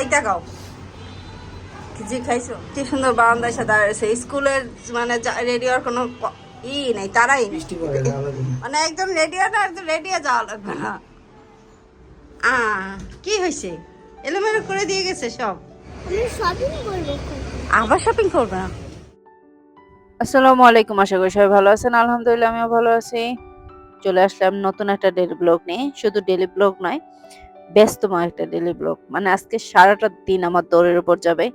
এই দেখাও। কিছু খাইছো? কি সুন্দর বারান্দায় সাথে দাঁড়িয়েছে স্কুলের মানে রেডি হওয়ার কোনো ই নেই তারাই মানে একদম রেডিও না একদম রেডিও যাওয়া লাগবে না। আ কি হয়েছে? এলোমেলো করে দিয়ে গেছে সব। আমি আবার শপিং করবে না? আসসালামু আলাইকুম আশা করি সবাই ভালো আছেন। আলহামদুলিল্লাহ আমিও ভালো আছি। চলে আসলাম নতুন একটা ডেলি ব্লগ নিয়ে। শুধু ডেলি ব্লগ নয় ব্যস্তময় একটা ডেলি ব্লগ মানে আজকে সারাটা দিন আমার দৌড়ের উপর যাবে,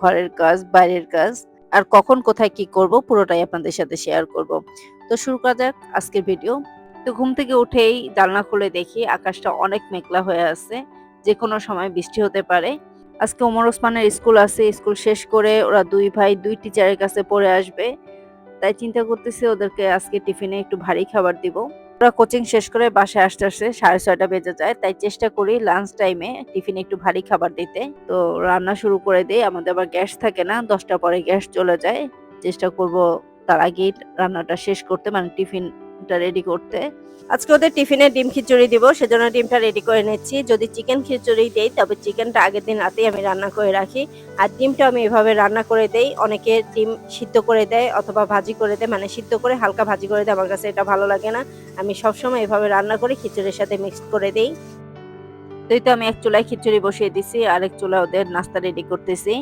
ঘরের কাজ, বাইরের কাজ, আর কখন, কোথায়, কি করব পুরোটাই আপনাদের সাথে শেয়ার করব। তো শুরু করা যাক আজকের ভিডিও তো ঘুম থেকে উঠেই জানলা খুলে দেখি আকাশটা অনেক মেঘলা হয়ে আছে যে কোনো সময় বৃষ্টি হতে পারে। আজকে ওমর ওসমানের স্কুল আছে, স্কুল শেষ করে ওরা দুই ভাই, দুই টিচারের কাছে পড়ে আসবে। তাই চিন্তা করতেছি ওদেরকে আজকে টিফিনে একটু ভারী খাবার দিব। ওরা কোচিং শেষ করে বাসায় আসতে আসতে সাড়ে ছয়টা বেজে যায়। তাই চেষ্টা করি লাঞ্চ টাইমে টিফিনে একটু ভারী খাবার দিতে। তো রান্না শুরু করে দিই, আমাদের আবার গ্যাস থাকে না দশটা পরে গ্যাস চলে যায়। চেষ্টা করব তার আগেই রান্নাটা শেষ করতে মানে টিফিনটা রেডি করতে। আজকে ওদের টিফিনে ডিম খিচুড়ি দিব, সেজন্য ডিমটা রেডি করে নিচ্ছি। যদি চিকেন খিচুড়ি দেই, তবে চিকেনটা আগের দিন রাতেই আমি রান্না করে রাখি। আর ডিমটা আমি এভাবে রান্না করে দেই। অনেকে ডিম সিদ্ধ করে দেয় অথবা ভাজি করে দেয় মানে সিদ্ধ করে হালকা ভাজি করে দেয়। আমার কাছে এটা ভালো লাগে না। আমি সবসময় এভাবে রান্না করে, খিচুড়ির সাথে মিক্সড করে দেই। তো তো আমি এক চুলায় খিচুড়ি বসিয়ে দিছি, আর এক চুলা ওদের নাস্তা রেডি করতেছি।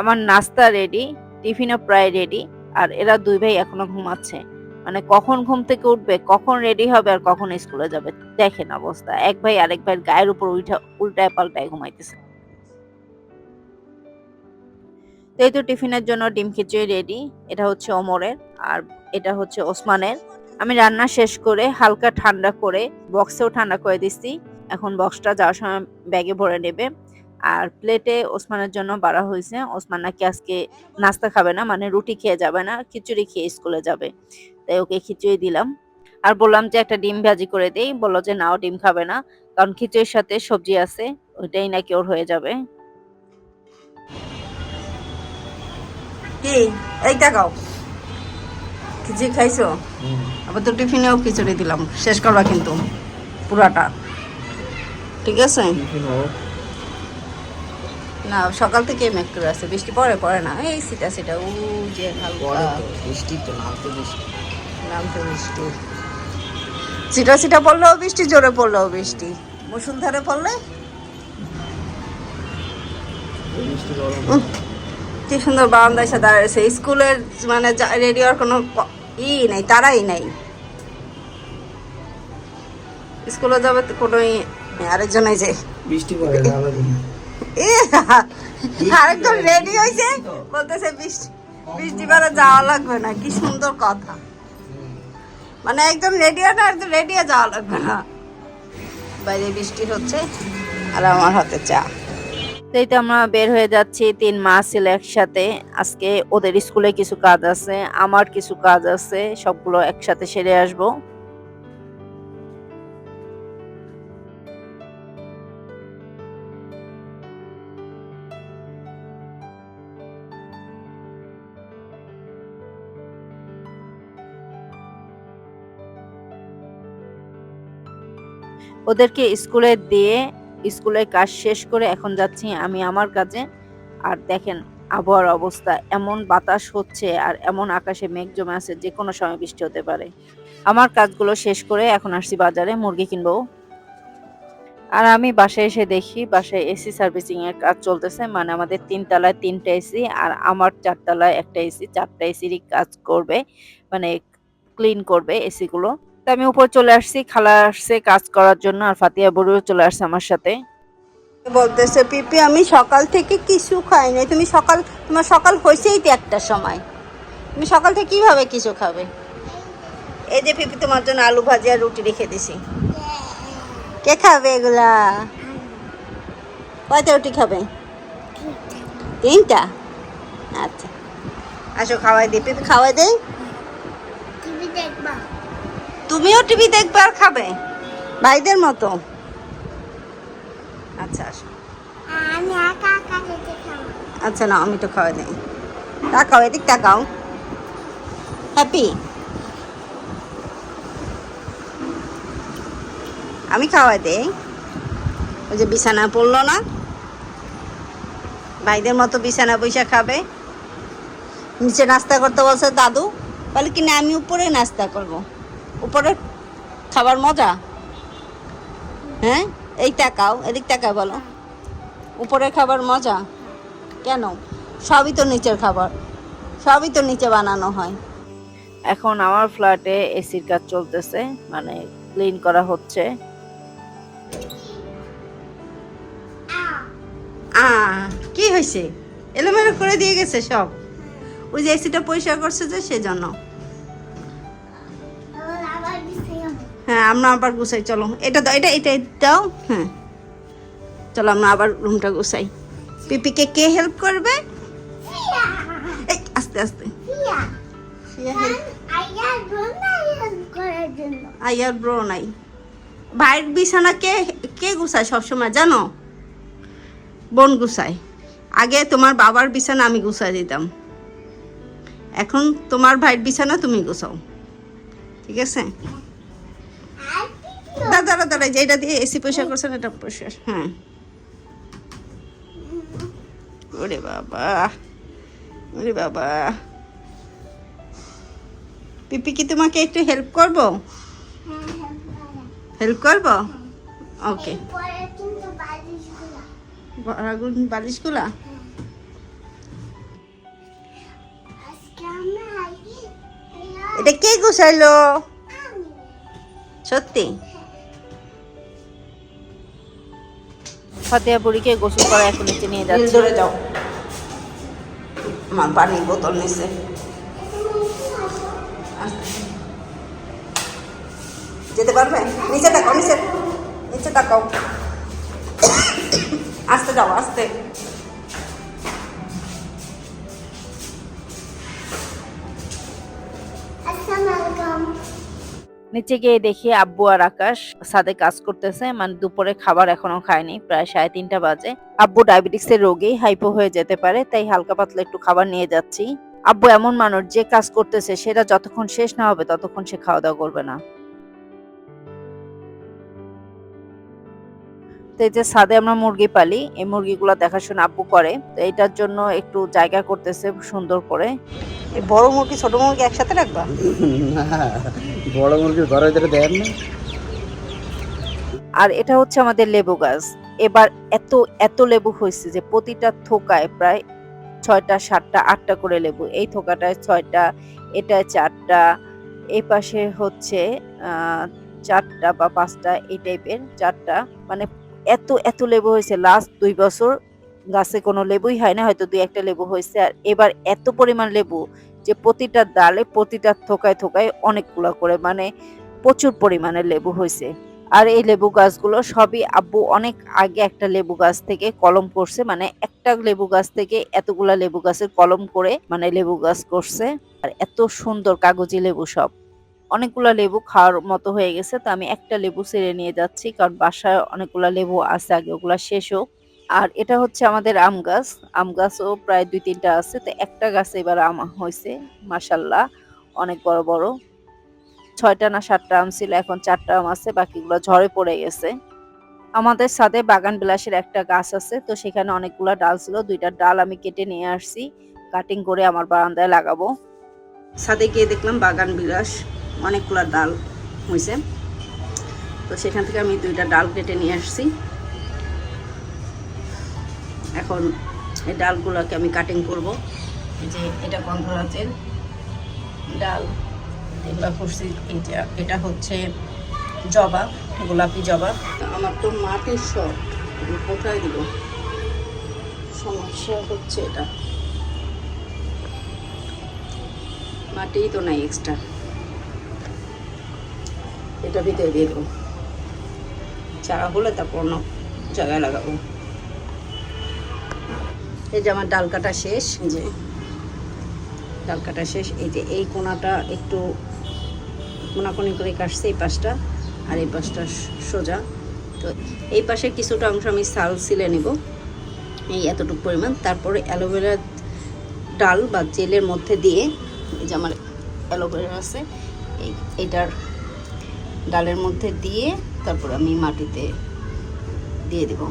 আমার নাস্তা রেডি টিফিনও প্রায় রেডি আর এরা দুই ভাই এখনও ঘুমাচ্ছে। মানে কখন ঘুম থেকে উঠবে, কখন রেডি হবে আর কখন স্কুলে যাবে, দেখেন অবস্থা। এক ভাই আরেক ভাইয়ের গায়ের উপর উল্টা উল্টায় পাল্টায় ঘুমাইতেছে। তো এই তো টিফিনের জন্য ডিম খিচুড়ি রেডি এটা হচ্ছে ওমরের আর এটা হচ্ছে ওসমানের। আমি রান্না শেষ করে হালকা ঠান্ডা করে বক্সেও ঠান্ডা করে দিচ্ছি এখন বক্সটা যাওয়ার সময় ব্যাগে ভরে নেবে। আর প্লেটে ওসমানের জন্য বাড়া হয়েছে। ওসমান নাকি আজকে নাস্তা খাবে না মানে রুটি খেয়ে যাবে না খিচুড়ি খেয়ে স্কুলে যাবে। তাই ওকে খিচুড়ি দিলাম। আর বললাম যে একটা ডিম ভাজি করে দেই বলল যে নাও ডিম খাবে না কারণ খিচুড়ির সাথে সবজি আছে ওইটাই নাকি ওর হয়ে যাবে। কি? এই দেখাও কিছু খাইছো? আবার তো টিফিনেও খিচুড়ি দিলাম। শেষ করবা কিন্তু পুরাটা। ঠিক আছে? না সকাল থেকে মেঘ করে আছে বৃষ্টি পরে পড়ে না এই সিটা সিটা উ যে বৃষ্টি তো নামতে বৃষ্টি। নামতে বৃষ্টি। সিটা সিটা পড়লেও বৃষ্টি জোরে পড়লেও বৃষ্টি। মুসুলধারে পড়লে? কি সুন্দর বারান্দায় সাথে দাঁড়িয়েছে স্কুলের মানে রেডি হওয়ার কোনো ই নেই তারাই নেই। স্কুলে যাবে তো কোনো। আরেকজন এই যে বৃষ্টি পড়ে আরেকজন রেডি হয়েছে বলতেছে, বৃষ্টি বৃষ্টি বেলা যাওয়া লাগবে না, কি সুন্দর কথা। মানে একদম রেডি না, একদম রেডি যাওয়া লাগবে না। বাইরে বৃষ্টি হচ্ছে আর আমার হাতে চা। এই তো আমরা বের হয়ে যাচ্ছি তিন মাস ছিল একসাথে। আজকে ওদের স্কুলে কিছু কাজ আছে, আমার কিছু কাজ আছে, সবগুলো একসাথে সেরে আসব। ওদেরকে স্কুলে দিয়ে স্কুলের কাজ শেষ করে এখন যাচ্ছি আমি আমার কাজে। আর দেখেন আবহাওয়ার অবস্থা, এমন বাতাস হচ্ছে আর এমন আকাশে মেঘ জমে আছে যে কোনো সময় বৃষ্টি হতে পারে। আমার কাজগুলো শেষ করে এখন আসছি বাজারে মুরগি কিনবো। আর আমি বাসায় এসে দেখি, বাসায় এসি সার্ভিসিং এর কাজ চলতেছে মানে আমাদের তিন তলায় তিনটা এসি আর আমার চারতলায় একটা এসি, চারটা এসিরই কাজ করবে মানে ক্লিন করবে এসি গুলো তো আমি উপর চলে আসছি খালা আসছে কাজ করার জন্য আর ফাতিয়া বড়ুও চলে আসছে আমার সাথে। বলতেছে পিপি আমি সকাল থেকে কিছু খাই খাইনি তুমি সকাল তোমার সকাল হয়েছেই তো একটা সময়। তুমি সকাল থেকে কীভাবে কিছু খাবে? এই যে পিপি তোমার জন্য আলু ভাজি আর রুটি রেখে দিছি। কে খাবে এগুলা? কয়টা রুটি খাবে? তিনটা? আচ্ছা। আসো খাওয়াই দিই। পিপি খাওয়াই দেই। টিভি দেখবা। তুমিও টিভি দেখবে আর খাবে? ভাইদের মতো। আচ্ছা আসো। আচ্ছা না আমি তো খাওয়াই দিই। তাকাও এদিক তাকাও। হ্যাপি? আমি খাওয়াই দেই। ওই যে বিছানা পড়ল না? ভাইদের মতো বিছানা বৈশা খাবে। নিচে নাস্তা করতে বলছে দাদু বলে কি না আমি উপরে নাস্তা করব? উপরে খাবার মজা? হ্যাঁ? এই তাকাও এদিক তাকাও বলো। উপরে খাবার মজা? কেন? সবই তো নিচের খাবার। সবই তো নিচে বানানো হয়। এখন আমার ফ্ল্যাটে এসির কাজ চলতেছে মানে ক্লিন করা হচ্ছে। আ কি হয়েছে এলোমেলো করে দিয়ে গেছে সব। ওই যে এসিটা পরিষ্কার করছে যে সেজন্য। হ্যাঁ আমরা আবার গুছাই, চলো। এটা দাও, এটা এটা দাও হ্যাঁ। চলো, আমরা আবার রুমটা গুছাই। পিপিকে কে হেল্প করবে? এই, আস্তে আস্তে। আইয়ার ব্রো নাই। ভাইয়ের বিছানা কে কে গুছায় সবসময়, জানো? বোন গুছায়। আগে তোমার বাবার বিছানা আমি গুছাই দিতাম। এখন তোমার ভাইয়ের বিছানা তুমি গুছাও। ঠিক আছে? দাঁড়া দাঁড়া দাঁড়া যেটা দিয়ে এসি পরিষ্কার করছেন এটা পরিষ্কার হ্যাঁ। ওরে বাবা ওরে বাবা। পিপি কি তোমাকে একটু হেল্প করব? হ্যাঁ হেল্প হেল্প করব? ওকে পরে কিন্তু বালিশগুলো। আইয়া- এটা কে গুছাইলো? সত্যি? ফাতিয়া বুড়িকে গোসল করা এখন নিচে নিয়ে যাচ্ছে। ধরে যাও। আমার পানির বোতল নিছে। যেতে পারবে? নিচে তাকাও, নিচে। নিচে তাকাও। আস্তে যাও, আস্তে। নিচে গিয়ে দেখি আব্বু আর আকাশ সাদে কাজ করতেছে। মানে দুপুরে খাবার এখনও খায়নি প্রায় সাড়ে তিনটা বাজে। আব্বু ডায়াবেটিক্স এর রোগী হাইপো হয়ে যেতে পারে তাই হালকা পাতলা একটু খাবার নিয়ে যাচ্ছি। আব্বু এমন মানুষ যে কাজ করতেছে সেটা যতক্ষণ শেষ না হবে ততক্ষণ সে খাওয়া দাওয়া করবে না। তো এই যে ছাদে আমরা মুরগি পালি এই মুরগিগুলো দেখাশোনা আব্বু করে। তো এটার জন্য একটু জায়গা করতেছে সুন্দর করে। এই বড় মুরগি ছোট মুরগি একসাথে রাখবা? না। বড় মুরগির ঘরের ভিতরে দেন না। আর এটা হচ্ছে আমাদের লেবু গাছ। এবার এত এত লেবু হয়েছে যে প্রতিটা থোকায় প্রায় ছয়টা, সাতটা, আটটা করে লেবু। এই থোকাটায় ছয়টা, এটায় চারটা, এই পাশে হচ্ছে চারটা বা পাঁচটা এই টাইপের চারটা। মানে এত এত লেবু হয়েছে। লাস্ট দুই বছর গাছে কোনো লেবুই হয় না, হয়তো দুই একটা লেবু হয়েছে। আর এবার এত পরিমাণ লেবু যে প্রতিটা ডালে প্রতিটা থোকায় থোকায় অনেকগুলো করে মানে প্রচুর পরিমাণে লেবু হয়েছে আর এই লেবু গাছগুলো সবই আব্বু অনেক আগে একটা লেবু গাছ থেকে কলম করছে মানে একটা লেবু গাছ থেকে এতগুলা লেবু গাছের কলম করে মানে লেবু গাছ করছে। আর এত সুন্দর কাগজি লেবু সব। অনেকগুলা লেবু খাওয়ার মতো হয়ে গেছে, তো আমি একটা লেবু ছেড়ে নিয়ে যাচ্ছি, কারণ বাসায় অনেকগুলা লেবু আছে, আগে ওগুলা শেষ হোক। আর এটা হচ্ছে আমাদের আম গাছ। আম গাছও প্রায় দুই তিনটা আছে। তো একটা গাছে এবার আম হয়েছে মাসাল্লাহ অনেক বড় বড়। ছয়টা না সাতটা আম ছিল, এখন চারটা আম আছে, বাকিগুলো ঝড়ে পড়ে গেছে। আমাদের সাথে বাগান বিলাসের একটা গাছ আছে, তো সেখানে অনেকগুলো ডাল ছিল। দুইটা ডাল আমি কেটে নিয়ে আসছি, কাটিং করে আমার বারান্দায় লাগাবো। ছাদে গিয়ে দেখলাম বাগান বিলাস, অনেকগুলো ডাল হয়েছে। তো সেখান থেকে আমি দুইটা ডাল কেটে নিয়ে আসছি। এখন এই ডালগুলোকে আমি কাটিং করব। যে এটা গন্ধরাজের ডাল এগুলো করছি এটা এটা হচ্ছে জবা, গোলাপি জবা। আমার তো মাটির শর্ট কোথায় দিব? সমস্যা হচ্ছে এটা। মাটিই তো নাই এক্সট্রা এটা ভিতরে দিয়ে দেবো। চারা হলে তারপর অন্য জায়গায় লাগাবো। এই যে আমার ডাল কাটা শেষ। যে ডাল কাটা শেষ। এই যে এই কোনাটা একটু কোনাকুনি করে কাটছে এই পাশটা আর এই পাশটা সোজা। তো এই পাশে কিছুটা অংশ আমি সাল সিলে নেব এই এতটুকু পরিমাণ। তারপরে অ্যালোভেরা ডাল বা জেলের মধ্যে দিয়ে এই যে আমার অ্যালোভেরা আছে এই এটার ডালের মধ্যে দিয়ে তারপর আমি মাটিতে দিয়ে দিব।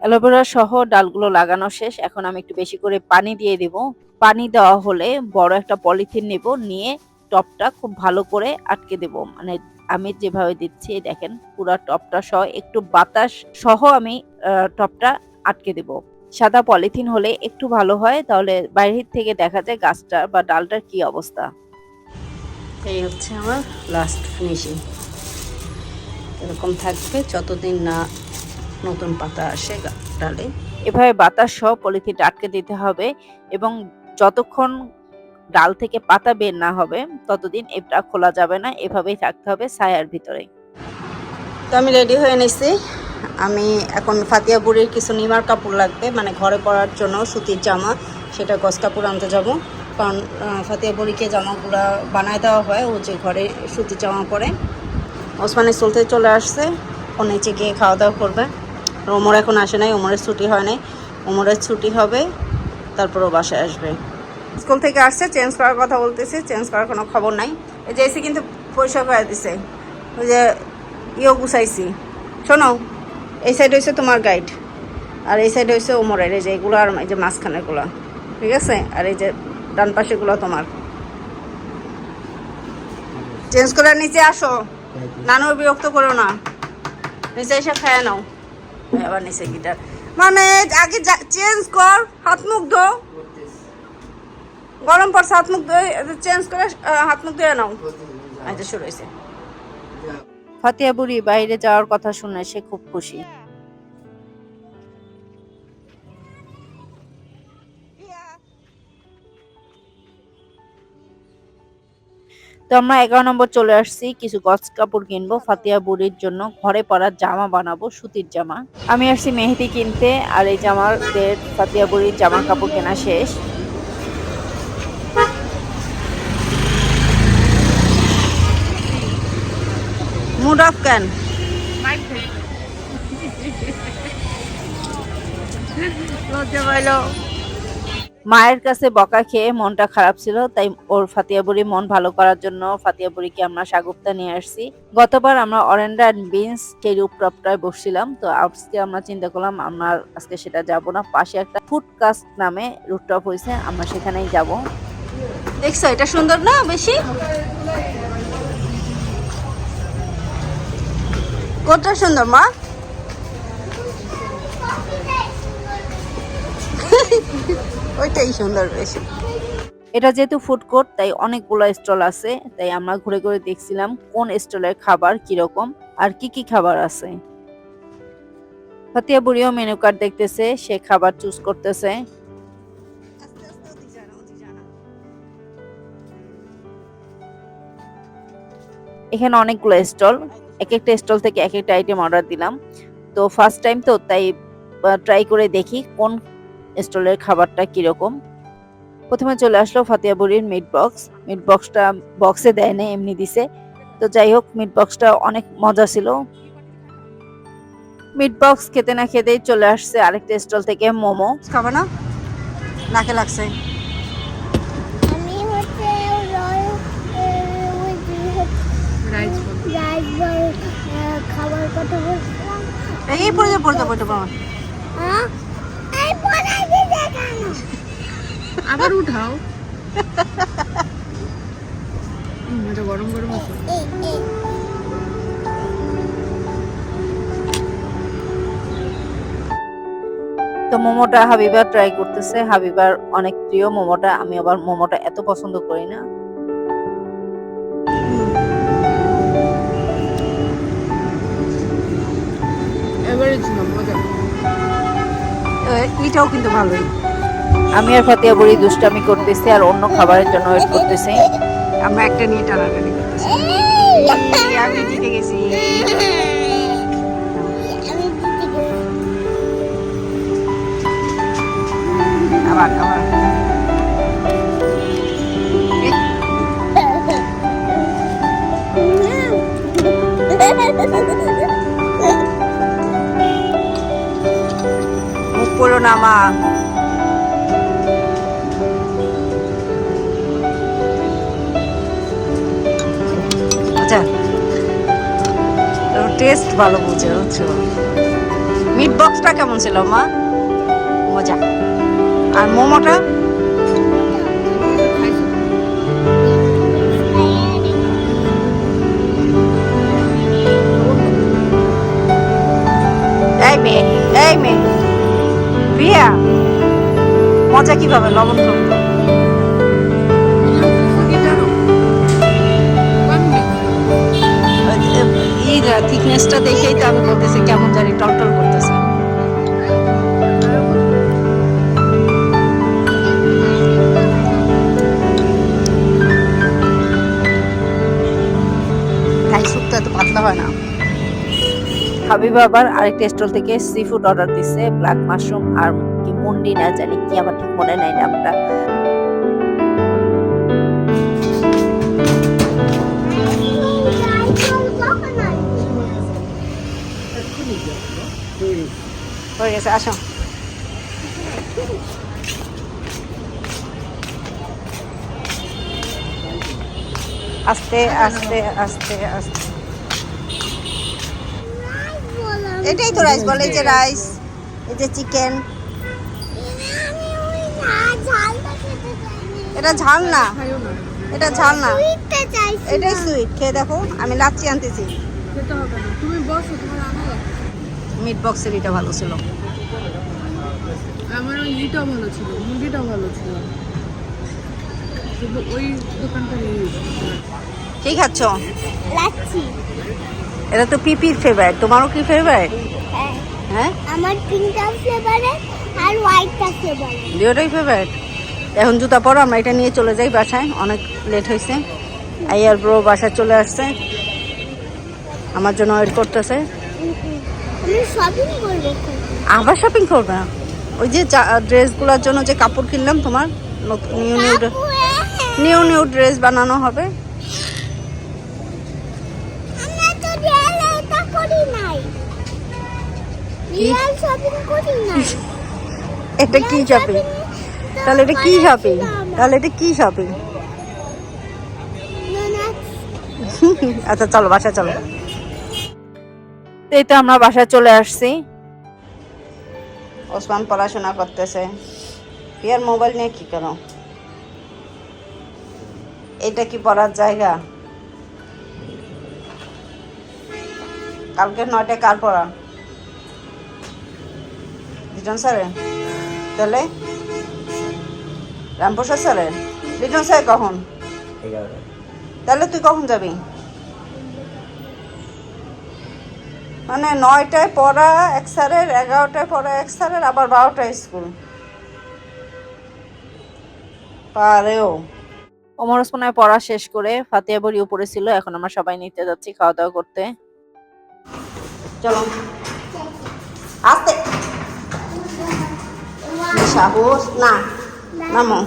অ্যালোভেরা সহ ডালগুলো লাগানো শেষ। এখন আমি একটু বেশি করে পানি দিয়ে দিব। পানি দেওয়া হলে বড় একটা পলিথিন নেব, নিয়ে টপটা খুব ভালো করে আটকে দেব। মানে আমি যেভাবে দিচ্ছি, দেখেন পুরো টপটা সহ, একটু বাতাস সহ আমি টপটা আটকে দেব। সাদা পলিথিন হলে একটু ভালো হয়, তাহলে বাইরের থেকে দেখা যায় গাছটা বা ডালটার কি অবস্থা। এই হচ্ছে আমার লাস্ট ফিনিশিং এরকম থাকবে, যতদিন না নতুন পাতা আসে ডালে। এভাবে বাতাস সহ পলিথিনটা আটকে দিতে হবে এবং যতক্ষণ ডাল থেকে পাতা বের না হবে ততদিন এটা খোলা যাবে না। এভাবেই থাকতে হবে ছায়ার ভিতরে। তো আমি রেডি হয়ে নিছি। আমি এখন ফাতিয়া বুড়ির কিছু নিমার কাপড় লাগবে মানে ঘরে পরার জন্য সুতির জামা সেটা গস কাপড় আনতে যাব। কারণ ফাতিয়া বুড়িকে জামাগুলো বানায় দেওয়া হয় ও যে ঘরে সুতির জামা পরে। ওসমানের চলতে চলে আসছে ও নিচে গিয়ে খাওয়া দাওয়া করবে। আর ওমর এখন আসে নাই ওমরের ছুটি হয় নাই। ওমরের ছুটি হবে তারপর ও বাসায় আসবে। স্কুল থেকে আসছে চেঞ্জ করার কথা বলতেছে চেঞ্জ করার কোনো খবর নাই। এই যে এসে কিন্তু পরিষ্কার করে দিছে। ওই যে ইয়েও গুছাইছি। শোনো এই সাইড হয়েছে তোমার গাইড আর এই সাইড হয়েছে ওমরের। এই যে এগুলো আর এই যে মাঝখানেরগুলো ঠিক আছে? আর এই যে ডান পাশেগুলো তোমার। চেঞ্জ করে নিচে আসো। নানুর বিরক্ত করো না। নিচে এসে খেয়ে নাও। আবার নিচে গিটার। মানে আগে চেঞ্জ কর হাত মুখ ধো। গরম পড়ছে হাত মুখ ধুয়ে চেঞ্জ করে হাত মুখ ধুয়ে নাও। আচ্ছা শুরু হয়েছে। ফাতিয়া বুড়ি বাইরে যাওয়ার কথা শুনে সে খুব খুশি। তো আমরা এগারো নম্বর চলে আসছি। কিছু গছ কাপড় কিনবো, ফাতিয়া বুড়ির জন্য। ঘরে পরার জামা বানাবো, সুতির জামা। আমি আসছি মেহেদি কিনতে, আর এই ডেট ফাতিয়া বুড়ির জামা কাপড় কেনা শেষ। মুড অফ লজ্জা পাইলো। মায়ের কাছে বকা খেয়ে মনটা খারাপ ছিল, তাই ওর ফাতিয়া বুড়ি মন ভালো করার জন্য ফাতিয়া বুড়িকে আমরা সাগুপ্তা নিয়ে আসছি। গতবার আমরা অরেন্ডা অ্যান্ড বিনস সেই রূপটপটায় বসছিলাম, তো আজকে আমরা চিন্তা করলাম, আমরা আজকে সেটা যাব না। পাশে একটা ফুড কাস্ট নামে রুপটপ হয়েছে, আমরা সেখানেই যাব। দেখছ, এটা সুন্দর না বেশি? কোনটা সুন্দর, মা? ওইটাই সুন্দর বেশি। এটা যেহেতু ফুড কোর্ট তাই অনেকগুলো স্টল আছে, তাই আমরা ঘুরে ঘুরে দেখছিলাম কোন স্টলের খাবার কীরকম আর কি কি খাবার আছে। ফাতিয়া বুড়িও মেনু কার্ড দেখতেছে, সে খাবার চুজ করতেছে। এখানে অনেকগুলো স্টল এক একটা স্টল থেকে এক একটা আইটেম অর্ডার দিলাম। তো ফার্স্ট টাইম তো, তাই ট্রাই করে দেখি কোন স্টলের খাবারটা কীরকম? প্রথমে চলে আসলো ফাতিয়া বুড়ির মিট বক্স মিট বক্সটা বক্সে দেয় না এমনি দিছে। তো যাই হোক মিট বক্সটা অনেক মজা ছিল। মিট বক্স খেতে না খেতেই চলে আসছে আরেকটা স্টল থেকে মোমো। খাবে না? নাকে লাগছে। হচ্ছে রয় ওই রাইস বল আবার উঠাও। এটা গরম গরম আছে তো মোমোটা হাবিবা ট্রাই করতেছে। হাবিবার অনেক প্রিয় মোমোটা। আমি আবার মোমোটা এত পছন্দ করি না। এটাও কিন্তু ভালোই। আমি আর ফাতিয়া বুড়ি দুষ্টামি করতেছি আর অন্য খাবারের জন্য ওয়েট করতেছি। আমরা একটা নিয়ে টানাটানি করতেছি। আমি জিতে গেছি। আবার আবার। ভালো বুঝে মিট বক্সটা কেমন ছিল, মা? মজা। আর মোমোটা? এই এই মজা কীভাবে, লবণ খাব থিকনেসটা দেখেই তো আমি বলতেছি কেমন জানি টলটল করতেছে। পাতলা হয় না। হাবিব আবার আরেকটা স্টল থেকে সি ফুড অর্ডার দিছে ব্ল্যাক মাশরুম আর কি মুন্ডি না জানি কি আমার ঠিক মনে নাই নামটা। হয়ে গেছে আসো আস্তে আস্তে আস্তে আস্তে এটাই তো রাইস বলে এই যে রাইস এই যে চিকেন এটা ঝাল না এটা ঝাল না এটাই সুইট খেয়ে দেখো আমি লাচ্ছি আনতেছি খেতে হবে না তুমি বসো তোমার আনো মিট বক্সের এটা ভালো ছিল। আমার ওই ইটাও ভালো ছিল মুরগিটাও ভালো ছিল। ওই দোকানটা। কি খাচ্ছ? লাচ্ছি। এটা তো পিপির ফেভারিট তোমারও কি ফেভারিট হ্যাঁ। হ্যাঁ? আমার পিঙ্কটা ফ্লেভারে আর হোয়াইটটা ফ্লেভারে দুটোই ফেভারিট এখন জুতা পরো আমরা এটা নিয়ে চলে যাই বাসায় অনেক লেট হয়েছে আইয়ার ব্রো বাসায় চলে আসছে। আমার জন্য ওয়েট করতেছে আমি শপিং করব খুব। আবার শপিং করবে না। ওই যে ড্রেসগুলোর জন্য যে কাপড় কিনলাম তোমার new new new new dress বানানো হবে। এটা কি শপিং তাহলে এটা কি শপিং তাহলে এটা কি শপিং আচ্ছা চলো বাসায় চলো। এই তো আমরা বাসায় চলে আসছি। ওসমান পড়াশোনা করতেছে। পিয়ার মোবাইল নিয়ে কি করো? এটা কি পড়ার জায়গা? কালকে নয়টা কার পড়া? লিটন স্যারে তাহলে? রামপ্রসাদ স্যারে লিটন স্যার কখন? তাহলে তুই কখন যাবি? মানে নয়টায় পড়া এক স্যারের এগারোটায় পড়া এক স্যারের আবার বারোটায় স্কুল। পারেও। ওমর ওসমানের পড়া শেষ করে ফাতিয়া বড়ি উপরে ছিল এখন আমরা সবাই নিতে যাচ্ছি খাওয়া দাওয়া করতে। চলো। আস্তে। সাহস? না নামো।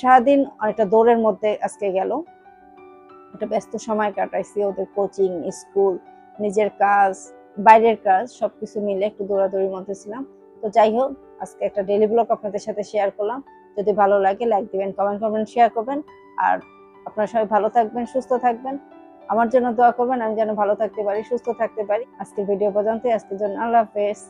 সারাদিন একটা দৌড়ের মধ্যে আজকে গেল। একটা ব্যস্ত সময় কাটাইছি ওদের কোচিং স্কুল নিজের কাজ, বাইরের কাজ, সবকিছু মিলে একটু দৌড়াদৌড়ির মধ্যে ছিলাম। তো যাই হোক, আজকে একটা ডেলি ব্লগ আপনাদের সাথে শেয়ার করলাম। যদি ভালো লাগে লাইক দিবেন কমেন্ট করবেন শেয়ার করবেন। আর আপনারা সবাই ভালো থাকবেন, সুস্থ থাকবেন। আমার জন্য দোয়া করবেন, আমি যেন ভালো থাকতে পারি, সুস্থ থাকতে পারি। আজকের ভিডিও পর্যন্ত আজকের জন্য আল্লাহ হাফেজ।